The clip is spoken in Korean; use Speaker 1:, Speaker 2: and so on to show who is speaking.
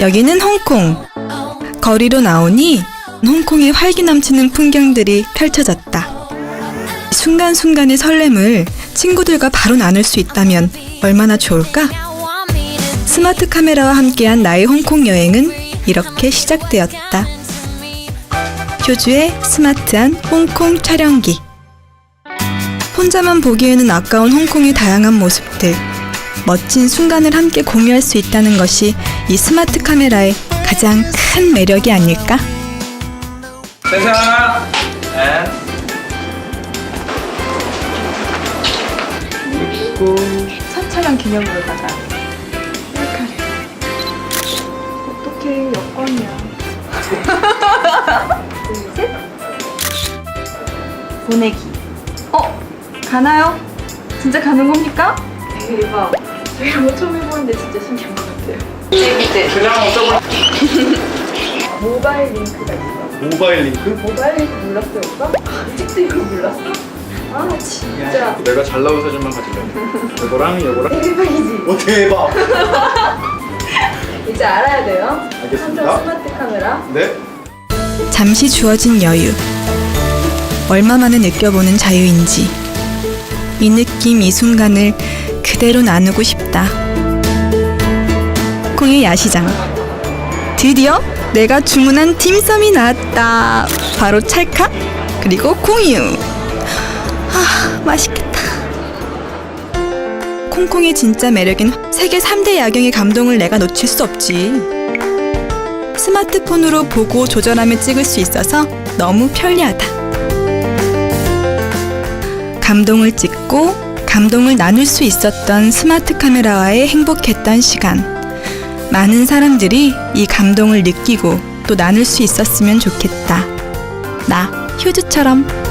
Speaker 1: 여기는 홍콩. 거리로 나오니 홍콩의 활기 넘치는 풍경들이 펼쳐졌다. 순간순간의 설렘을 친구들과 바로 나눌 수 있다면 얼마나 좋을까? 스마트 카메라와 함께한 나의 홍콩 여행은 이렇게 시작되었다. 효주의 스마트한 홍콩 촬영기. 혼자만 보기에는 아까운 홍콩의 다양한 모습들. 멋진 순간을 함께 공유할 수 있다는 것이 이 스마트 카메라의 가장 큰 매력이 아닐까?
Speaker 2: 세상 앤 그리고
Speaker 1: 첫 촬영 기념으로다가 셀카를 어떻게 여권이야 둘셋 보내기 어? 가나요? 진짜 가는 겁니까? 대박 뭐 처음 해보는데 진짜 신기한 것 같아요 재밌지?
Speaker 2: 그냥 어쩌고
Speaker 1: 모바일 링크가 있어
Speaker 2: 모바일 링크?
Speaker 1: 모바일 링크 몰랐어요 오빠? 아직도 이거 몰랐어? 아 진짜
Speaker 2: 내가 잘 나온 사진만 가질래 이거랑 이거랑
Speaker 1: 대박이지
Speaker 2: 오 대박
Speaker 1: 이제 알아야 돼요
Speaker 2: 알겠습니다.
Speaker 1: 삼성 스마트 카메라
Speaker 2: 네
Speaker 1: 잠시 주어진 여유. 얼마 만에 느껴보는 자유인지. 이 느낌, 이 순간을 그대로 나누고 싶다. 콩의 야시장. 드디어 내가 주문한 딤섬이 나왔다. 바로 찰칵, 그리고 콩이유. 아, 맛있겠다. 콩콩의 진짜 매력인 세계 3대 야경의 감동을 내가 놓칠 수 없지. 스마트폰으로 보고 조절하며 찍을 수 있어서 너무 편리하다. 감동을 찍고 감동을 나눌 수 있었던 스마트 카메라와의 행복했던 시간. 많은 사람들이 이 감동을 느끼고 또 나눌 수 있었으면 좋겠다. 나 효주처럼.